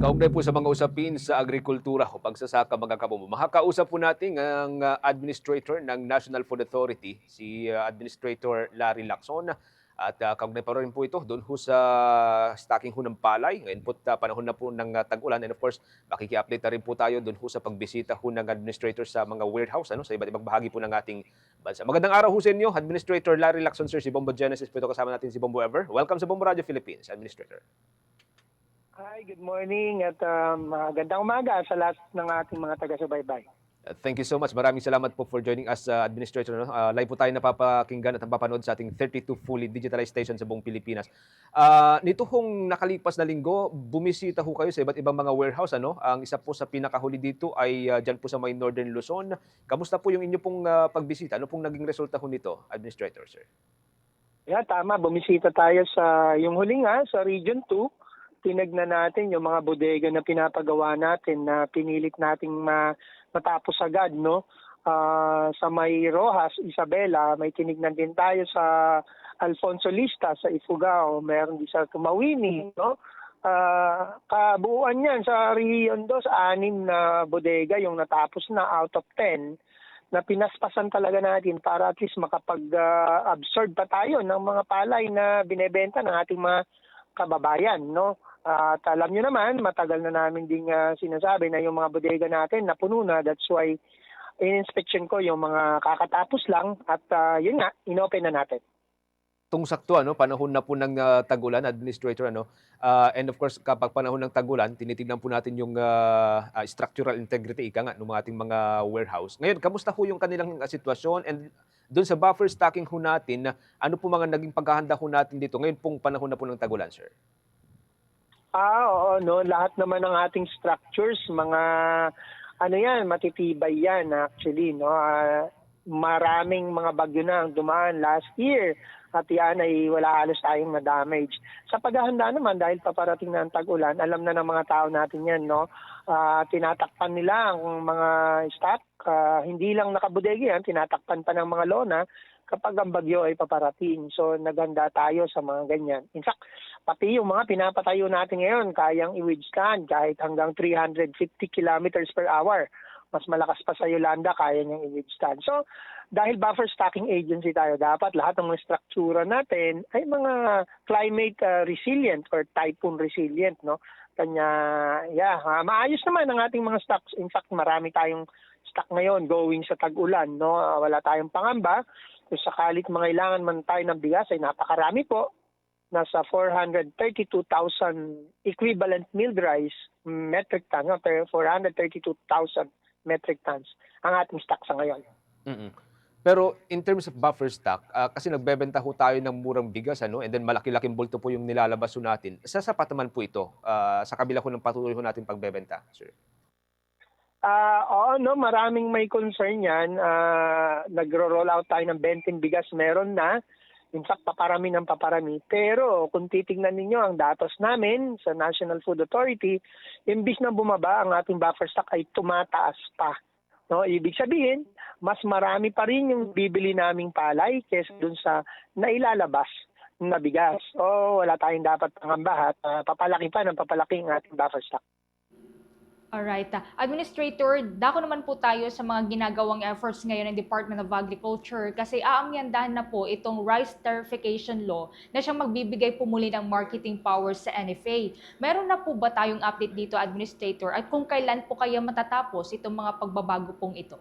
Kaugnay po sa mga usapin sa agrikultura o pagsasaka mga kabumo. Makakausap po natin ang uh, administrator ng National Food Authority, si uh, Administrator Larry Lacson. At uh, kaugnay pa rin po ito doon ho sa stocking ho ng palay. Ngayon po uh, panahon na po ng uh, tag-ulan. And of course, makiki-update na rin po tayo doon ho sa pagbisita ho ng administrator sa mga warehouse ano, sa iba't ibang bahagi po ng ating bansa. Magandang araw ho sa inyo, Administrator Larry Lacson, sir. Si Bombo Genesis po ito kasama natin si Bombo Ever. Welcome sa Bombo Radio Philippines, Administrator. Hi, good morning at um, magandang umaga sa lahat ng ating mga taga-subaybay. Uh, Thank you so much. Maraming salamat po for joining us, uh, Administrator. No? Uh, live po tayo napapakinggan at napapanood sa ating 32 fully digitalized station sa buong Pilipinas. Uh, nito hong nakalipas na linggo, bumisita ho kayo sa iba't ibang mga warehouse. Ano? Ang isa po sa pinakahuli dito ay uh, dyan po sa may Northern Luzon. Kamusta po yung inyo pong uh, pagbisita? Ano pong naging resulta ho nito, Administrator, sir? Yeah, tama. Bumisita tayo sa yung huli nga sa Region 2. Tinagnan natin yung mga bodega na pinapagawa natin na pinilit nating ma- matapos agad, no? Ah, sa may Rojas, Isabela, may tinignan din tayo sa Alfonso Lista sa Ifugao, meron din sa Tumawini, no? Ah, kabuuan niyan sa Region 2, anim na bodega yung natapos na out of 10 na pinaspasan talaga natin para at least makapag-absorb pa tayo ng mga palay na binebenta ng ating mga kababayan, no? At alam nyo naman, matagal na namin ding ah, sinasabi na yung mga bodega natin napuno na. That's why in-inspection ko yung mga kakatapos lang at ah, yun nga, inopen na natin. Tung sakto ano, panahon na po ng uh, tagulan, administrator ano. Uh, and of course, kapag panahon ng tagulan, tinitingnan po natin yung uh, uh, structural integrity ika nga ng mga ating mga warehouse. Ngayon, kamusta ho yung kanilang uh, sitwasyon and doon sa buffer stocking ho natin, ano po mga naging paghahanda ho natin dito ngayon pong panahon na po ng tagulan, sir? Ah, oo, no. Lahat naman ng ating structures, mga ano yan, matitibay yan actually, no. Ah, maraming mga bagyo na ang dumaan last year at yan ay wala halos tayong na-damage. Sa paghahanda naman, dahil paparating na ang tag-ulan, alam na ng mga tao natin yan, no? Ah, tinatakpan nila ang mga stock, ah, hindi lang nakabudegi yan, tinatakpan pa ng mga lona kapag ang bagyo ay paparating. So, naganda tayo sa mga ganyan. In fact, pati yung mga pinapatayo natin ngayon, kayang i-withstand kahit hanggang 350 kilometers per hour. Mas malakas pa sa Yolanda, kaya niyang i-withstand. So, dahil buffer stocking agency tayo, dapat lahat ng mga struktura natin ay mga climate uh, resilient or typhoon resilient, no? Kanya, yeah, ah, maayos naman ang ating mga stocks. In fact, marami tayong stock ngayon going sa tag-ulan, no? Ah, Wala tayong pangamba. Kung sakalit mangailangan man tayo ng bigas, ay napakarami po. Nasa 432,000 equivalent milled rice metric ton, no? 432,000 metric tons ang ating stock sa ngayon. mm Pero in terms of buffer stock, ah, kasi nagbebenta ho tayo ng murang bigas, ano, and then malaki-laking bulto po yung nilalabas ho natin. Sasapat naman po ito ah, sa kabila ko ng patuloy ho natin pagbebenta, sir. Ah, oo, no, maraming may concern yan. Ah, nagro-roll out tayo ng 20 bigas, meron na. In fact, paparami ng paparami. Pero kung titingnan ninyo ang datos namin sa National Food Authority, imbis na bumaba ang ating buffer stock ay tumataas pa. No, ibig sabihin, mas marami pa rin yung bibili naming palay kaysa dun sa nailalabas na bigas. O wala tayong dapat pangamba at ah, papalaki pa ng papalaki ang ating buffer stock. Alright. ah. Administrator, dako naman po tayo sa mga ginagawang efforts ngayon ng Department of Agriculture kasi aamyandahan na po itong Rice Tarification Law na siyang magbibigay po muli ng marketing powers sa NFA. Meron na po ba tayong update dito, Administrator? At kung kailan po kaya matatapos itong mga pagbabago pong ito?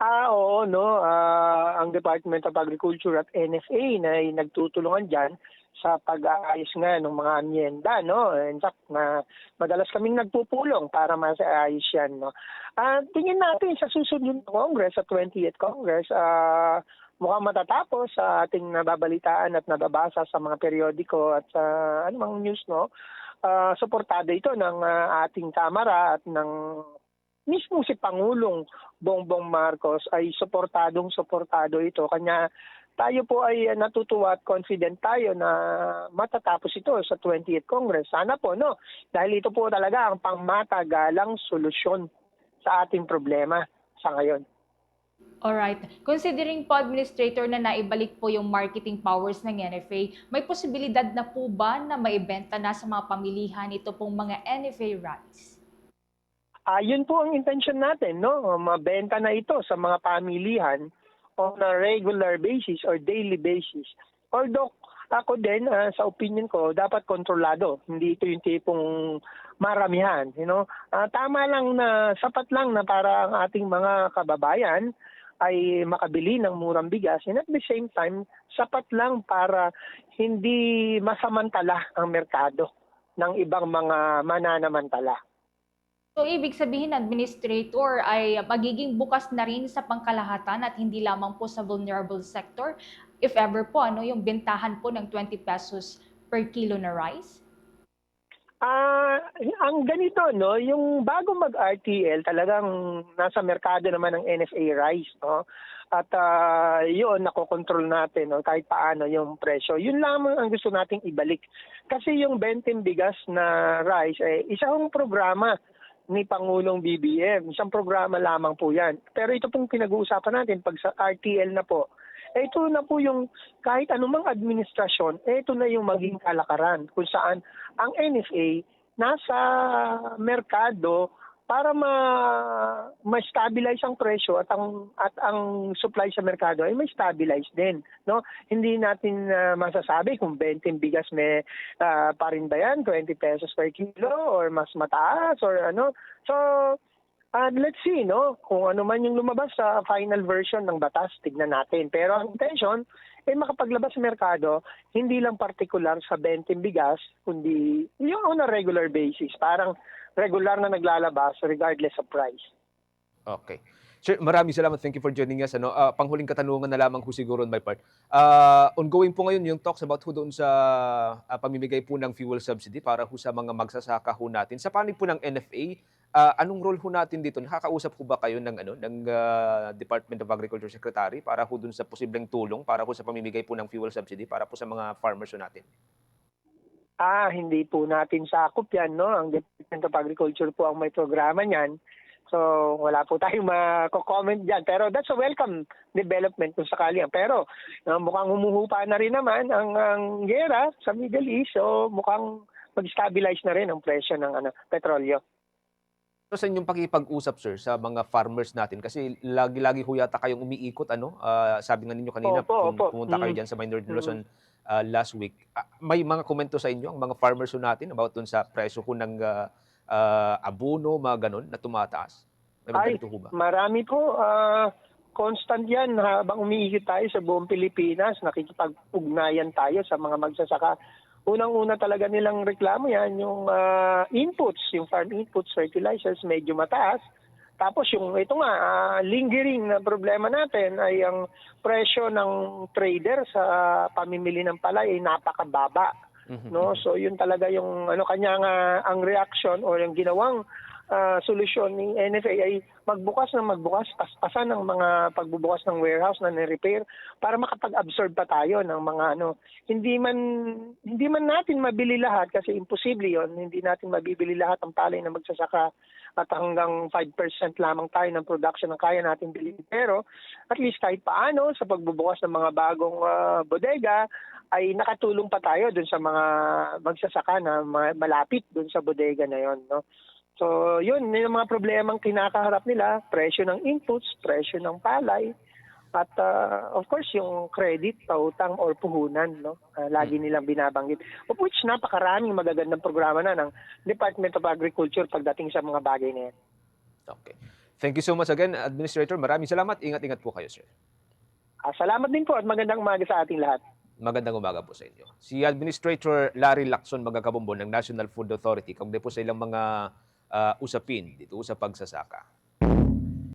Ah, oo, no. Ah, ang Department of Agriculture at NFA na nagtutulungan diyan sa pag-aayos nga ng mga amyenda, no. In fact, na madalas kaming nagpupulong para masaayos yan, no. Ah, tingin natin sa susunod na Congress, sa 28th Congress, ah mukhang matatapos sa ating nababalitaan at nababasa sa mga periodiko at sa anumang news, no. Ah, suportado ito ng ah, ating Kamara at ng mismo si Pangulong Bongbong Marcos ay suportadong suportado ito. Kanya tayo po ay uh, natutuwa at confident tayo na matatapos ito sa 20th Congress. Sana po, no? Dahil ito po talaga ang pangmatagalang solusyon sa ating problema sa ngayon. Alright. Considering po, Administrator, na naibalik po yung marketing powers ng NFA, may posibilidad na po ba na maibenta na sa mga pamilihan ito pong mga NFA rice? Ah, yun po ang intention natin, no? Mabenta na ito sa mga pamilihan on a regular basis or daily basis. Although ako din ah, sa opinion ko dapat kontrolado. Hindi ito yung tipong maramihan, you know. Ah, tama lang na sapat lang na para ang ating mga kababayan ay makabili ng murang bigas and at the same time sapat lang para hindi masamantala ang merkado ng ibang mga mananamantala. So, ibig sabihin, Administrator, ay magiging bukas na rin sa pangkalahatan at hindi lamang po sa vulnerable sector, if ever po, ano, yung bentahan po ng 20 pesos per kilo na rice? Ah, ang ganito no, yung bago mag-RTL talagang nasa merkado naman ng NFA rice, no. At ah, yun nakokontrol natin no, kahit paano yung presyo. Yun lamang ang gusto nating ibalik. Kasi yung Bentim bigas na rice eh isang programa ni Pangulong BBM. Isang programa lamang po yan. Pero ito pong pinag-uusapan natin pag sa RTL na po, eh, ito na po yung kahit anumang administrasyon, eh, ito na yung maging kalakaran kung saan ang NFA nasa merkado para ma ma-stabilize ang presyo at ang at ang supply sa merkado ay may stabilize din no? Hindi natin ah, masasabi kung 20 bigas may ah, pa rin ba yan 20 pesos per kilo or mas mataas or ano. So ah, let's see no? Kung ano man yung lumabas sa final version ng batas tignan natin. Pero ang intention eh makapaglabas sa merkado hindi lang particular sa 20 bigas kundi yung on a regular basis. Parang regular na naglalabas regardless of price Okay. Sir, maraming salamat. Thank you for joining us. Ano, Ah, panghuling katanungan na lamang po siguro on my part. Ah, ongoing po ngayon yung talks about ho doon sa ah, pamimigay po ng fuel subsidy para ho sa mga magsasaka ho natin. Sa panig po ng NFA, ah, anong role ho natin dito? Nakakausap ho ba kayo ng ano ng ah, Department of Agriculture Secretary para ho doon sa posibleng tulong para ho sa pamimigay po ng fuel subsidy para po sa mga farmers ho natin? Ah, hindi po natin sakop yan, no? Ang Department of Agriculture po ang may programa niyan. So, wala po tayong mako-comment dyan. Pero that's a welcome development kung sakali. Pero uh, mukhang humuhupa na rin naman ang, ang gera sa Middle East. So, mukhang mag-stabilize na rin ang presyo ng ano, petrolyo. So sa inyong pakipag-usap sir sa mga farmers natin kasi lagi-lagi ho yata kayong umiikot ano Ah, sabi nga ninyo kanina Opo, opo. pumunta kayo Mm. diyan sa Minor Luzon ah, last week. Ah, may mga komento sa inyo ang mga farmers ho natin about dun sa presyo ho ng ah, ah, abono, mga ganun na tumataas. May mga Ay, ganito ho ba? Marami po. ah, constant yan habang umiikot tayo sa buong Pilipinas. Nakikipag-ugnayan tayo sa mga magsasaka. Unang-una talaga nilang reklamo yan, yung ah, inputs, yung farm inputs, fertilizers, medyo mataas. Tapos yung ito nga, ah, lingering na problema natin ay ang presyo ng trader sa pamimili ng palay ay napakababa Mhm. no so yun talaga yung ano kanya nga ang reaction or yung ginawang ah, solusyon ni NFA ay magbukas ng magbukas paspasan ng mga pagbubukas ng warehouse na ni-repair para makapag-absorb pa tayo ng mga ano. Hindi man hindi man natin mabili lahat kasi imposible yon hindi natin mabibili lahat ang palay na magsasaka at hanggang 5% lamang tayo ng production ang kaya natin bilhin. Pero at least kahit paano sa pagbubukas ng mga bagong ah, bodega ay nakatulong pa tayo dun sa mga magsasaka na ma- malapit dun sa bodega na yon no so yun yun yung mga problemang kinakaharap nila presyo ng inputs presyo ng palay at ah, of course yung credit pautang or puhunan no Ah, lagi nilang binabanggit of which napakaraming magagandang programa na ng Department of Agriculture pagdating sa mga bagay na yan Okay. Thank you so much again, Administrator. Maraming salamat. Ingat-ingat po kayo, sir. Ah, salamat din po at magandang umaga sa ating lahat Magandang umaga po sa inyo. Si Administrator Larry Lacson Magagabombo ng National Food Authority, kaugnay po sa ilang mga ah, usapin dito sa pagsasaka.